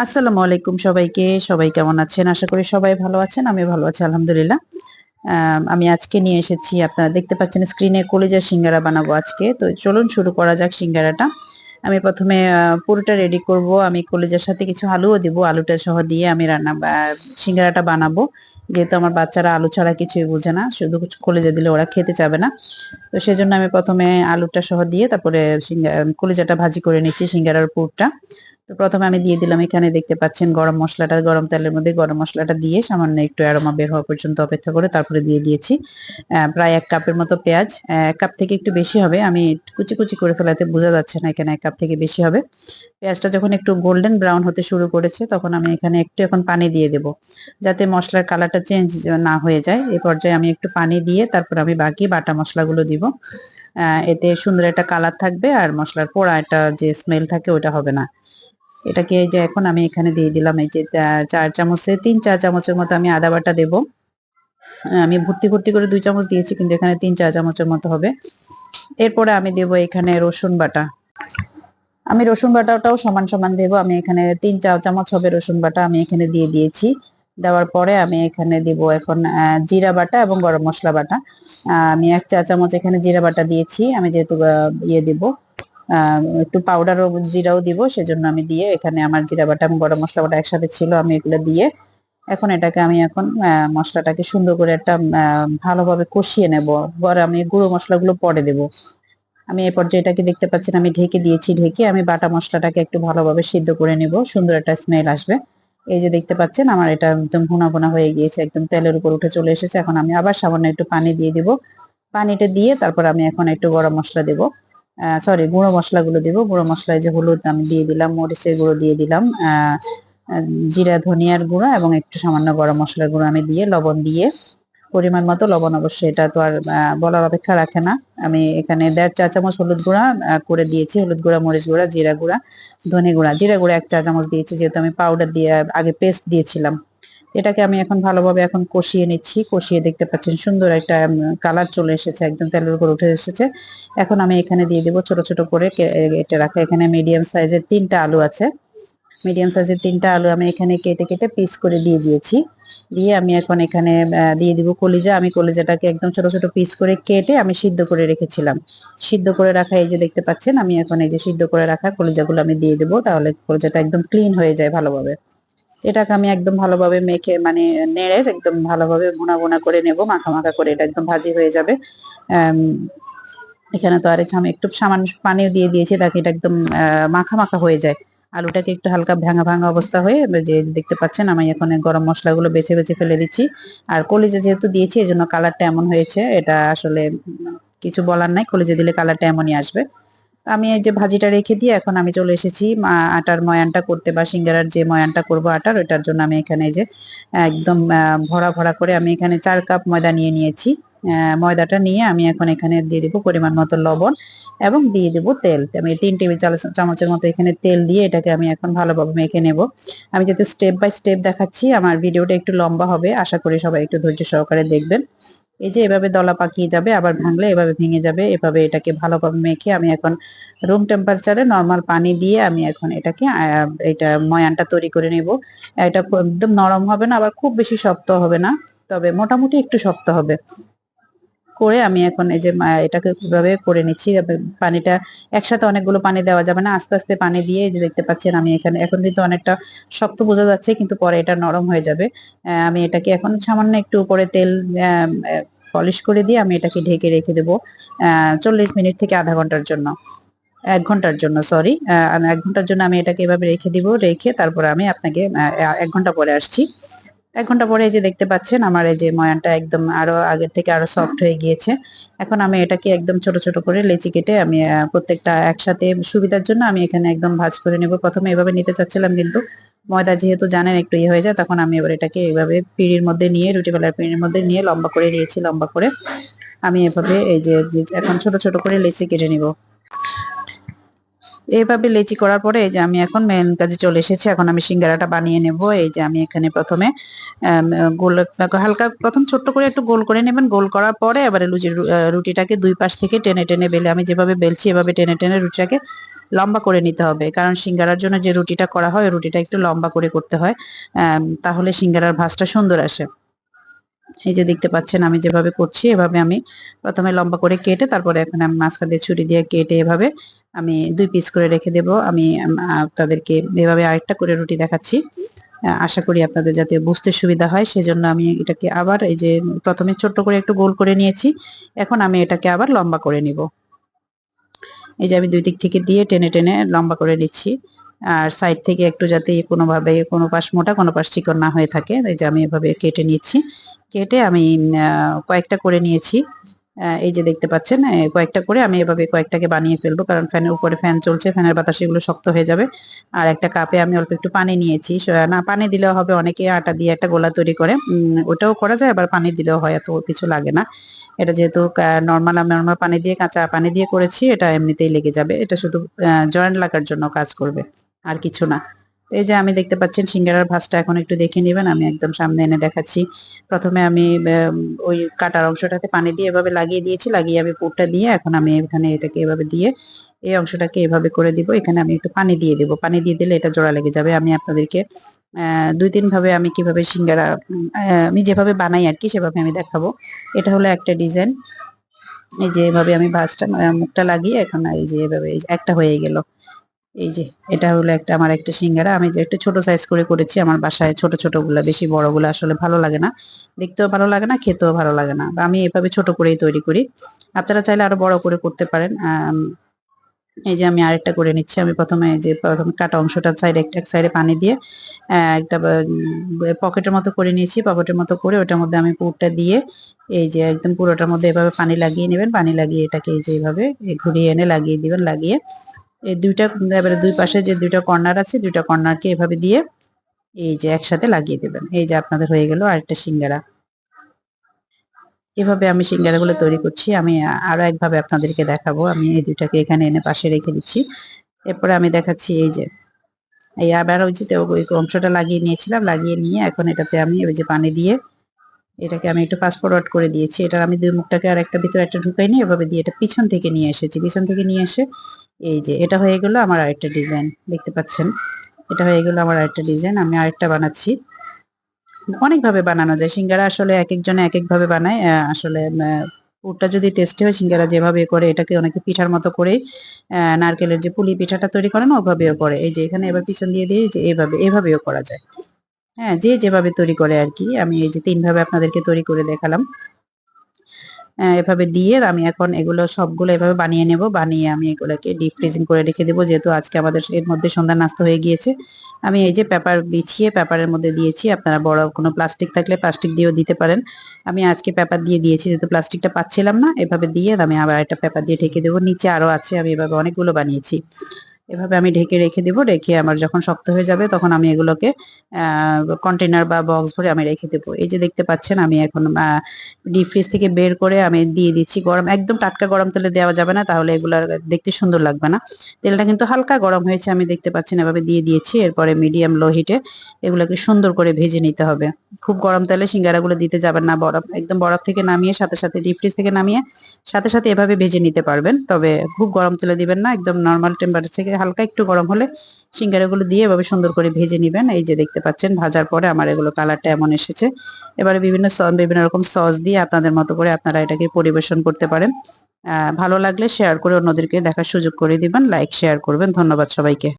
আসসালামু আলাইকুম সবাইকে। সবাই কেমন আছেন? আশা করি সবাই ভালো আছেন আমি ভালো আছি আলহামদুলিল্লাহ। আম, আজকে নিয়ে এসেছি আপনারা দেখতে পাচ্ছেন স্ক্রিনে কলিজার সিঙ্গারা বানাবো আজকে। তো চলুন শুরু করা যাক সিঙ্গারাটা। আমি প্রথমে পুরোটা রেডি করব। আমি কলিজার সাথে কিছু আলুও দিব আলুটা সহ দিয়ে আমি রান্না সিঙ্গারাটা বানাবো। যেহেতু আমার বাচ্চারা আলু ছাড়া কিছুই বোঝে না শুধু কলিজা দিলে ওরা খেতে চাবে না। তো সেজন্য আমি প্রথমে আলুটা সহ দিয়ে তারপরে সিঙ্গা- কলিজাটা ভাজি করে নিচ্ছি সিঙ্গারার পুরটা। তো প্রথমে আমি দিয়ে দিলাম, এখানে দেখতে পাচ্ছেন গরম মশলাটা, গরম তেলের মধ্যে গরম মশলাটা দিয়ে সামান্য একটু অ্যারোমা বের হওয়া পর্যন্ত অপেক্ষা করে তারপরে দিয়ে দিয়েছি প্রায় এক কাপের মতো পেঁয়াজ এক কাপ থেকে একটু বেশি হবে, আমি কুচি কুচি করে ফেলাতে বোঝা যাচ্ছে না এখানে এক কাপ থেকে বেশি হবে। পেঁয়াজটা যখন একটু গোল্ডেন ব্রাউন হতে শুরু করেছে তখন আমি এখানে একটু এখন পানি দিয়ে দেব, যাতে মশলার কালারটা চেঞ্জ না হয়ে যায়। এই পর্যায়ে আমি একটু পানি দিয়ে তারপর আমি বাকি বাটা মশলাগুলো দিব এতে সুন্দর একটা কালার থাকবে আর মশলার পোড়া একটা যে স্মেল থাকে ওটা হবে না। এটাকে এই যে এখন আমি এখানে দিয়ে দিলাম, এই যে চার চামচে, তিন চার চামচের মতো আমি আদা বাটা দেবো। আমি ভর্তি ভর্তি করে দুই চামচ দিয়েছি, কিন্তু এখানে তিন চার চামচের মতো হবে। এরপরে আমি দেবো এখানে রসুন বাটা। আমি রসুন বাটাটাও সমান সমান দেবো। আমি এখানে তিন চা চামচ হবে রসুন বাটা, আমি এখানে দিয়ে দিয়েছি। দেওয়ার পরে আমি এখানে দিব এখন জিরা বাটা এবং গরম মশলা বাটা। আমি এক চা চামচ এখানে জিরা বাটা দিয়েছি। আমি যেহেতু ইয়ে দিব একটু পাউডারও জিরাও দিব, সেজন্য আমি দিয়ে এখানে আমার জিরা বাটা এবং গরম মশলা বাটা একসাথে ছিল, আমি এগুলো দিয়ে এখন এটাকে আমি এখন মশলাটাকে সুন্দর করে একটা ভালোভাবে কষিয়ে নেব। পরে আমি গুঁড়ো মশলাগুলো পরে দেব। আমি এই পর্যায়ে এটাকে দেখতে পাচ্ছেন, আমি ঢেকে দিয়েছি, ঢেকে আমি বাটা মশলাটাকে একটু ভালোভাবে সিদ্ধ করে নেব, সুন্দর একটা স্মেল আসবে। এই যে দেখতে পাচ্ছেন, আমার এটা একদম ভুনা ভুনা হয়ে গিয়েছে, একদম তেলের উপর উঠে চলে এসেছে। এখন আমি আবার সামান্য একটু পানি দিয়ে দিব। পানিটা দিয়ে তারপর আমি এখন একটু গরম মশলা দেব। সরি গুঁড়ো মশলাগুলো দিব। গুঁড়ো মশলায় যে হলুদ আমি দিয়ে দিলাম, মরিচের গুঁড়ো দিয়ে দিলাম জিরা, ধনিয়ার গুঁড়ো এবং একটু সামান্য গরম মশলার গুঁড়ো আমি দিয়ে, লবণ দিয়ে। পরিমাণ মতো লবণ অবশ্যই, এটা তো আর বলার অপেক্ষা রাখে না। আমি এখানে দেড় চা চামচ হলুদ গুঁড়া করে দিয়েছি। হলুদ গুঁড়া, মরিচ গুঁড়া, জিরা গুঁড়া, ধনে গুঁড়া। জিরা গুঁড়া এক চা চামচ দিয়েছি, যেহেতু আমি পাউডার দিয়ে আগে পেস্ট দিয়েছিলাম। এটাকে আমি এখন ভালোভাবে এখন কষিয়ে নিচ্ছি। কষিয়ে দেখতে পাচ্ছেন সুন্দর একটা কালার চলে এসেছে, একদম তেলের উপর উঠে এসেছে। এখন আমি এখানে দিয়ে দিব ছোট ছোট করে কেটে রাখা। এখানে মিডিয়াম সাইজের তিনটা আলু আছে। মিডিয়াম সাইজের তিনটা আলু আমি এখানে কেটে কেটে পিস করে দিয়ে দিয়েছি। দিয়ে আমি এখন এখানে দিয়ে দিব কলিজা। আমি কলিজাটাকে একদম ছোট ছোট পিস করে কেটে আমি সিদ্ধ করে রেখেছিলাম। সিদ্ধ করে রাখা, এই যে দেখতে পাচ্ছেন, আমি এখন এই যে সিদ্ধ করে রাখা কলিজাগুলো আমি দিয়ে দেবো, তাহলে কলিজাটা একদম ক্লিন হয়ে যায় ভালোভাবে। এটাকে আমি একদম ভালোভাবে মেখে মানে নেড়ে একদম ভালোভাবে ভুনা ভুনা করে নেব, মাখা মাখা করে এটা একদম ভাজি হয়ে যাবে। এখানে তো আরেক আমি একটু সামান্য পানিও দিয়ে দিয়েছি তাকে এটা একদম মাখা মাখা হয়ে যায়। আলুটাকে একটু হালকা ভাঙা ভাঙা অবস্থা হয়ে যে দেখতে পাচ্ছেন, আমি এখন গরম মশলাগুলো বেছে বেছে ফেলে দিচ্ছি। আর কলিজা যেহেতু দিয়েছি এই জন্য কালারটা এমন হয়েছে, এটা আসলে কিছু বলার নাই, কলিজা দিলে কালারটা এমনই আসবে। আমি এই যে ভাজিটা রেখে দিয়ে এখন আমি চলে এসেছি আটার ময়ানটা করতে বা সিঙ্গারার যে ময়ানটা করব আটার, ওইটার জন্য আমি এখানে যে একদম ভরা ভরা করে আমি এখানে চার কাপ ময়দা নিয়ে নিয়েছি। ময়দাটা নিয়ে আমি এখন এখানে দিয়ে দিব পরিমাণ মতো লবণ এবং দিয়ে দেব তেল। আমি তিন টেবিল চামচের মতো এখানে তেল দিয়ে এটাকে আমি এখন ভালোভাবে মেখে নেব। আমি যেহেতু স্টেপ বাই স্টেপ দেখাচ্ছি, আমার ভিডিওটা একটু লম্বা হবে, আশা করি সবাই একটু ধৈর্য সহকারে দেখবেন। এই যে এভাবে দলা পাকিয়ে যাবে, আবার ভাঙলে এভাবে ভেঙে যাবে, এভাবে এটাকে ভালোভাবে মেখে আমি এখন রুম টেম্পারেচারে নর্মাল পানি দিয়ে আমি এখন এটাকে এটা ময়ানটা তৈরি করে নেব। এটা একদম নরম হবে না, আবার খুব বেশি শক্ত হবে না, তবে মোটামুটি একটু শক্ত হবে। করে আমি এখন এই যে এটাকে কীভাবে করে নিচ্ছি পানিটা একসাথে অনেকগুলো পানি দেওয়া যাবে না, আস্তে আস্তে পানি দিয়ে এই যে দেখতে পাচ্ছেন আমি এখানে, এখন কিন্তু অনেকটা শক্ত বোঝা যাচ্ছে, কিন্তু পরে এটা নরম হয়ে যাবে। আমি এটাকে এখন সামান্য একটু উপরে তেল পলিশ করে দিয়ে আমি এটাকে ঢেকে রেখে দেবো চল্লিশ মিনিট থেকে আধা ঘণ্টার জন্য, এক ঘণ্টার জন্য সরি এক ঘণ্টার জন্য আমি এটাকে এভাবে রেখে দিব, রেখে তারপরে আমি আপনাকে এক ঘণ্টা পরে আসছি। এক ঘণ্টা পরে এই যে দেখতে পাচ্ছেন, আমার এই যে ময়ানটা একদম আরও আগের থেকে আরও সফট হয়ে গিয়েছে। এখন আমি এটাকে একদম ছোট ছোট করে লেচি কেটে আমি প্রত্যেকটা একসাথে সুবিধার জন্য আমি এখানে একদম ভাজ করে নেব। প্রথমে এভাবে নিতে চাচ্ছিলাম কিন্তু ময়দা যেহেতু জানেন একটু ইয়ে হয়ে যায়, তখন আমি এবার এটাকে এভাবে পিঁড়ির মধ্যে নিয়ে, রুটি বেলার পিঁড়ির মধ্যে নিয়ে লম্বা করে নিয়েছি, লম্বা করে। আমি এভাবে এই যে যে এখন ছোট ছোট করে লেচি কেটে নিব। এইভাবে লেচি করার পরে যে আমি এখন মেন কাজে চলে এসেছি এখন আমি সিঙ্গারাটা বানিয়ে নেব। এই যে আমি এখানে প্রথমে গোল হালকা প্রথম ছোট্ট করে একটু গোল করে নেবেন। গোল করার পরে এবারে আহ, রুটিটাকে দুই পাশ থেকে টেনে টেনে বেলে আমি যেভাবে বেলছি এভাবে টেনে টেনে রুটিটাকে লম্বা করে নিতে হবে। কারণ সিঙ্গারার জন্য যে রুটিটা করা হয় রুটিটা একটু লম্বা করে করতে হয়। তাহলে সিঙ্গারার ভাঁজটা সুন্দর আসে। এই যে দেখতে পাচ্ছেন, আমি যেভাবে করছি, এভাবে আমি প্রথমে লম্বা করে কেটে তারপরে এখন আমি মাঝখান দিয়ে ছুরি দিয়ে কেটে এভাবে আমি দুই পিস করে রেখে দেব। আমি তাদেরকে এভাবে আরেকটা করে রুটি দেখাচ্ছি। আশা করি আপনাদের যাতে বুঝতে সুবিধা হয়, সেজন্য আমি এটাকে আবার এই যে প্রথমে ছোট্ট করে একটু গোল করে নিয়েছি। এখন আমি এটাকে আবার লম্বা করে নিব। এই যে আমি দুই দিক থেকে দিয়ে টেনে টেনে লম্বা করে নিচ্ছি। আর সাইড থেকে একটু যাতে কোনোভাবে কোনো পাশ মোটা কোনো পাশ চিকন না হয়ে থাকে, এই যে আমি এভাবে কেটে নিচ্ছি। কেটে আমি কয়েকটা করে নিয়েছি। এই যে দেখতে পাচ্ছেন কয়েকটা করে আমি এভাবে কয়েকটাকে বানিয়ে ফেলব, কারণ ফ্যানের উপরে ফ্যান চলছে ফ্যানের বাতাসে এগুলো শক্ত হয়ে যাবে। আর একটা কাপে আমি অল্প একটু পানি নিয়েছি না, পানি দিলেও হবে, অনেকে আটা দিয়ে একটা গোলা তৈরি করে ওটাও করা যায়, আবার পানি দিলেও হয়, এত কিছু লাগে না। এটা যেহেতু নর্মাল আমি নর্মাল পানি দিয়ে, কাঁচা পানি দিয়ে করেছি, এটা এমনিতেই লেগে যাবে। এটা শুধু জয়েন্ট লাগার জন্য কাজ করবে। আর কিছু না। তো এই যে আমি দেখতে পাচ্ছেন সিঙ্গারার ভাজটা এখন একটু দেখে নেবেন, আমি একদম সামনে এনে দেখাচ্ছি। প্রথমে আমি ওই কাটার অংশটাতে পানি দিয়ে এভাবে লাগিয়ে দিয়েছি, লাগিয়ে আমি পুরটা দিয়ে এখন আমি এখানে এটাকে এভাবে দিয়ে, এই অংশটাকে এভাবে করে দিব। এখানে আমি একটু পানি দিয়ে দেবো। পানি দিয়ে দিলে এটা জোড়া লেগে যাবে। আমি আপনাদেরকে দুই তিন ভাবে আমি কীভাবে সিঙ্গারা আমি যেভাবে বানাই আর কি সেভাবে আমি দেখাবো। এটা হলো একটা ডিজাইন। এই যে এভাবে আমি ভাঁজটা মুখটা লাগিয়ে এখন এই যে এভাবে একটা হয়ে গেল। এই যে, এটা হলো একটা, আমার একটা সিঙ্গারা। আমি একটা ছোট সাইজ করে করেছি, আমার বাসায় ছোট ছোটগুলা বেশি বড়গুলা আসলে ভালো লাগে না। দেখতেও ভালো লাগে না, খেতেও ভালো লাগে না। আমি এভাবে ছোট করেই তৈরি করি। আপনারা চাইলে আরও বড় করে করতে পারেন। এই যে আমি আরেকটা করে নিচ্ছি। আমি প্রথমে যে, প্রথমে কাটা অংশটা সাইডে একটা এক সাইডে পানি দিয়ে একটা পকেটের মতো করে নিয়েছি। পকেটের মতো করে ওটার মধ্যে আমি পুরটা দিয়ে, এই যে একদম পুরোটার মধ্যে এভাবে পানি লাগিয়ে নেবেন। পানি লাগিয়ে এটাকে এই যে এইভাবে ঘুরিয়ে এনে লাগিয়ে দিবেন, লাগিয়ে। এই দুইটা, এবারে দুই পাশে যে দুইটা কর্নার আছে, দুইটা কর্নারকে এভাবে দিয়ে এই যে একসাথে লাগিয়ে দেবেন। এই যে আপনাদের হয়ে গেল আরেকটা সিঙ্গারা। এভাবে আমি সিঙ্গারাগুলো তৈরি করছি। আমি আরও একভাবে আপনাদেরকে দেখাবো। আমি এই দুইটাকে এখানে এনে পাশে রেখে দিচ্ছি। এরপরে আমি দেখাচ্ছি এই যে, এই আবার ওই যে ওই অংশটা লাগিয়ে নিয়েছিলাম, লাগিয়ে নিয়ে এখন এটাতে আমি ওই যে পানি দিয়ে এটাকে আমি একটু ফাস্ট ফরওয়ার্ড করে দিয়েছি। এটা আমি দুই মুখটাকে আর একটা ভিতরে একটা ঢুকাই নিয়ে এভাবে দিয়ে এটা পিছন থেকে নিয়ে এসেছি। পিছন থেকে নিয়ে এসে এই যে, এটা হয়ে গেল আমার আরেকটা ডিজাইন দেখতে পাচ্ছেন? এটা হয়ে গেল আমার আরেকটা ডিজাইন আমি আরেকটা বানাচ্ছি। অনেকভাবে বানানো যায়, সিঙ্গারা আসলে এক একজনে এক এক ভাবে বানায় আসলে পুরটা যদি টেস্টি হয়, সিঙ্গারা যেভাবে করে, এটাকে অনেকে পিঠার মতো করে নারকেলের যে পুলি পিঠাটা তৈরি করে না, ওভাবেও করে। এই যে, এখানে এবার পিছন দিয়ে দিয়ে যে, এভাবে, এভাবেও করা যায়। হ্যাঁ যে যেভাবে তৈরি করে আর কি, আমি এই যে তিন ভাবে আপনাদেরকে তৈরি করে দেখালাম। এভাবে দিয়ে আমি এখন এগুলো সবগুলো এভাবে বানিয়ে নেব। বানিয়ে আমি এগুলোকে ডিপ ফ্রিজিং করে রেখে দেবো। যেহেতু আজকে আমাদের এর মধ্যে সন্ধ্যা নাস্তা হয়ে গিয়েছে। আমি এই যে পেপার বিছিয়ে পেপারের মধ্যে দিয়েছি। আপনারা বড় কোনো প্লাস্টিক থাকলে প্লাস্টিক দিয়েও দিতে পারেন। আমি আজকে পেপার দিয়ে দিয়েছি যেহেতু প্লাস্টিকটা পাচ্ছিলাম না। এভাবে দিয়ে আমি আবার একটা পেপার দিয়ে ঢেকে দেবো। নিচে আরও আছে। আমি এভাবে অনেকগুলো বানিয়েছি। এভাবে আমি ঢেকে রেখে দিব। রেখে আমার যখন শক্ত হয়ে যাবে তখন আমি এগুলোকে কন্টেনার বা বক্স ভরে আমি রেখে দেবো। এই যে দেখতে পাচ্ছেন আমি এখন ডিপ ফ্রিজ থেকে বের করে আমি দিয়ে দিচ্ছি গরম। একদম টাটকা গরম তেলে দেওয়া যাবে না, তাহলে এগুলো দেখতে সুন্দর লাগবে না। তেলটা কিন্তু হালকা গরম হয়েছে, আমি দেখতে পাচ্ছেন এভাবে দিয়ে দিয়েছি। এরপরে মিডিয়াম লো হিটে এগুলোকে সুন্দর করে ভেজে নিতে হবে। খুব গরম তেলে সিঙ্গারাগুলো দিতে যাবেন না, বরফ, একদম বরফ থেকে নামিয়ে সাথে সাথে ডিপ ফ্রিজ থেকে নামিয়ে সাথে সাথে এভাবে ভেজে নিতে পারবেন। তবে খুব গরম তেলে দিবেন না, একদম নর্মাল টেম্পারেচার থেকে হালকা একটু গরম হলে সিঙ্গারাগুলো দিয়ে এভাবে সুন্দর করে ভেজে নিবেন। এই যে দেখতে পাচ্ছেন, ভাজার পরে আমার এগুলো কালারটা এমন এসেছে। এবারে বিভিন্ন বিভিন্ন রকম সস দিয়ে আপনাদের মতো করে আপনারা এটাকে পরিবেশন করতে পারেন। ভালো লাগলে শেয়ার করে অন্যদেরকে দেখার সুযোগ করে দিবেন। লাইক শেয়ার করবেন। ধন্যবাদ সবাইকে।